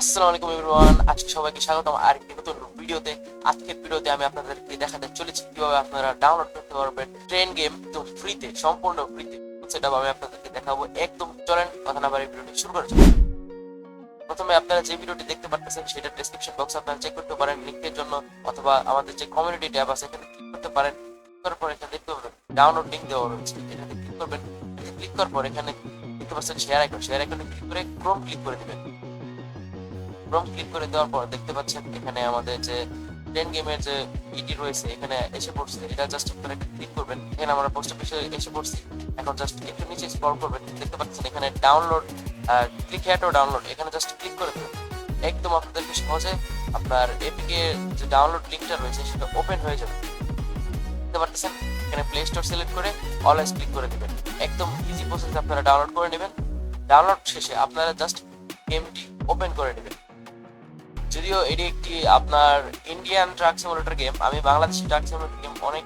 আসসালামু আলাইকুম এভরিওয়ান, আজকে সবাইকে স্বাগতম আর একটি নতুন ভিডিওতে। আজকের ভিডিওতে আমি আপনাদেরকে দেখাতে চলেছি কীভাবে আপনারা ডাউনলোড করতে পারবেন ট্রেন গেম একদম ফ্রিতে সম্পূর্ণ ফ্রিতে সেটা আমি আপনাদেরকে দেখাবো একদম, চলেন কথা না বাড়ি ভিডিওটি শুরু করা যাক। প্রথমে আপনারা যে ভিডিওটি দেখতে পাচ্ছেন সেটা ডেসক্রিপশন বক্সে আপনারা চেক করতে পারেন লিঙ্কের জন্য, অথবা আমাদের যে কমিউনিটি ট্যাব আছে, এখানে ক্লিক করতে পারেন। ক্লিক করার পর এখানে দেখতে পাবেন ডাউনলোড লিঙ্ক দেওয়া রয়েছে। এখানে ক্লিক করবেন ক্লিক করার পর এখানে দেখতে পাচ্ছেন শেয়ার আইকন শেয়ার আইকনে ক্লিক করে ক্রোম ক্লিক করে দিবেন। ক্রোম ক্লিক করে দেওয়ার পর দেখতে পাচ্ছেন এখানে আমাদের যে টেন গেমের যে ইটি রয়েছে, এখানে এসে পড়ছে। এটা জাস্ট আপনারা ক্লিক করবেন। এখানে আমরা পোস্ট অফিসে এসে পড়ছি। এখন জাস্ট একটু নিচে স্ক্রল করবেন। দেখতে পাচ্ছেন এখানে ডাউনলোড ক্লিক হ্যাট ডাউনলোড এখানে জাস্ট ক্লিক করে দেবেন। একদম আপনাদেরকে সহজে আপনার এপিকে যে ডাউনলোড লিঙ্কটা রয়েছে, সেটা ওপেন হয়ে যাবে। দেখতে পাচ্ছেন? এখানে প্লে স্টোর সিলেক্ট করে অলওয়েজ ক্লিক করে দেবেন। একদম ইজি প্রসেসে আপনারা ডাউনলোড করে নেবেন। ডাউনলোড শেষে আপনারা জাস্ট গেমটি ওপেন করে নেবেন। যদিও এটি একটি আপনার ইন্ডিয়ান ট্রাক সিমুলেটর গেম আমি বাংলাদেশি ট্রাক সিমুলেটর গেম অনেক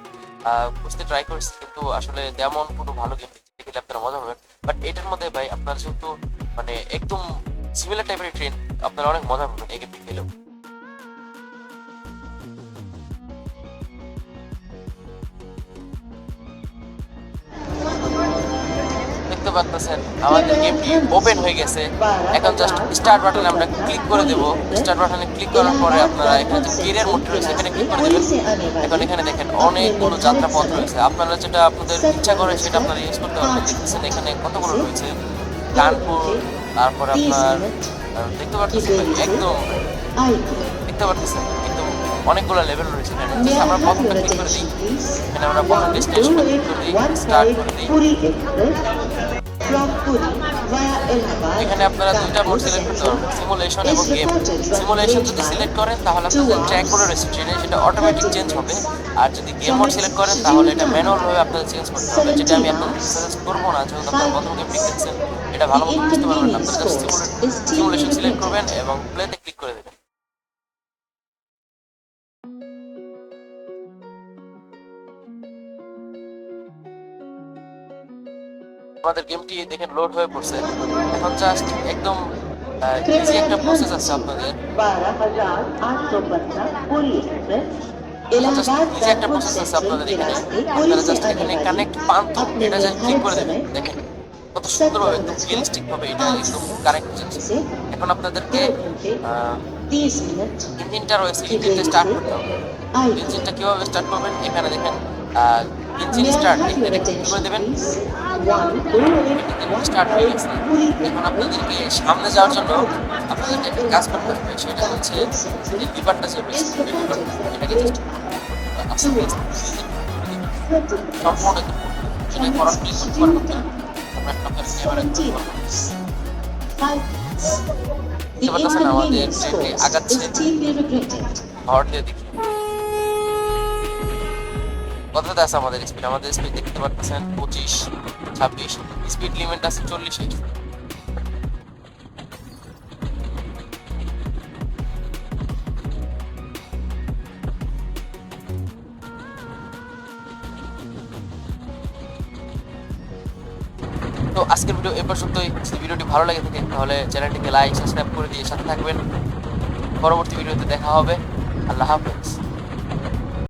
বুঝতে ট্রাই করেছি, কিন্তু আসলে তেমন কোনো ভালো গেম দেখলে আপনারা মজা হবে বাট এটার মধ্যে ভাই, আপনার যেহেতু মানে একদম সিমিলার টাইপের ট্রেন আপনারা অনেক মজা পাবেন এই গেমটি খেলেও পাচ্ছেন আমাদের গেমটি ওপেন হয়ে গেছে। এখন জাস্ট স্টার্ট বাটনে আমরা ক্লিক করে দেব। স্টার্ট বাটনে ক্লিক করার পরে আপনারা এখানে যে কেরিয়ার মোড রয়েছে, এখানে ক্লিক করে দেবেন। এখন এখানে দেখেন অনেকগুলো যাত্রা পথ রয়েছে। আপনারা যেটা আপনাদের ইচ্ছা করে সেটা আপনারা ইউজ করতে পারবেন। দেখতেছেন এখানে কতগুলো রয়েছে। কানপুর, তারপরে আপনার দেখতে পাচ্ছেন একদম, দেখতে পাচ্ছেন একদম অনেকগুলো লেভেল রয়েছে। আমরা প্রথমটা ক্লিক করে দিই। এখানে আমরা প্রথম ডেস্টিনেশন ক্লিক করে দিই স্টার্ট করে দিই। এখানে আপনারা দুইটা মোড সিলেক্ট করতে পারবেন সিমুলেশন এবং গেম সিমুলেশন যদি সিলেক্ট করেন, তাহলে আপনাদের ট্র্যাক করে ট্রেনে সেটা অটোমেটিক চেঞ্জ হবে। আর যদি গেম মোড সিলেক্ট করেন, তাহলে এটা ম্যানুয়ালভাবে আপনাদের চেঞ্জ করতে হবে। যেটা আমি আপনাদের সাজেস্ট করব না, যেহেতু আপনারা প্রথম গেম খেলছেন এটা ভালো মতো বুঝতে পারবেন না। আপনারা সিমুলেশন সিলেক্ট করবেন এবং প্লেতে ক্লিক করে আপনাদের গেমটি দেখেন লোড হয়ে পড়ছে। এখন জাস্ট একদম ইজি একটা প্রসেস আছে আপনাদের। এখানে কানেক্ট পান্থম এটা জাস্ট করে দেবেন, দেখেন। কত সুন্দরভাবে একদম রিয়েলিস্টিক ভাবে এটা এখন আপনাদেরকে ইঞ্জিনটা রয়েছে ইঞ্জিনটা স্টার্ট করতে হবে। ইঞ্জিনটা স্টার্ট করবেন, এখানে দেখেন। ইঞ্জিন স্টার্ট এখানে ক্লিক করে দেবেন। স্টার্ট হয়ে গেছে। এখন আপনাদেরকে সামনে যাওয়ার জন্য আপনাদেরকে একটা কাজ করতে হবে, সেটা হচ্ছে যে লিভারটা যে এটাকে সম্পূর্ণ সেটা আমাদের আগাচ্ছে দিয়ে দেখি। কতটা আছে আমাদের স্পিড আমাদের স্পিড দেখতে পাচ্ছেন পঁচিশ, ছাব্বিশ স্পিড লিমিট আছে চল্লিশে। তো আজকের ভিডিও এ পর্যন্তই। যদি ভিডিওটি ভালো লাগে থাকে, তাহলে চ্যানেলটিকে লাইক সাবস্ক্রাইব করে দিয়ে সাথে থাকবেন। পরবর্তী ভিডিওতে দেখা হবে। আল্লাহ হাফেজ।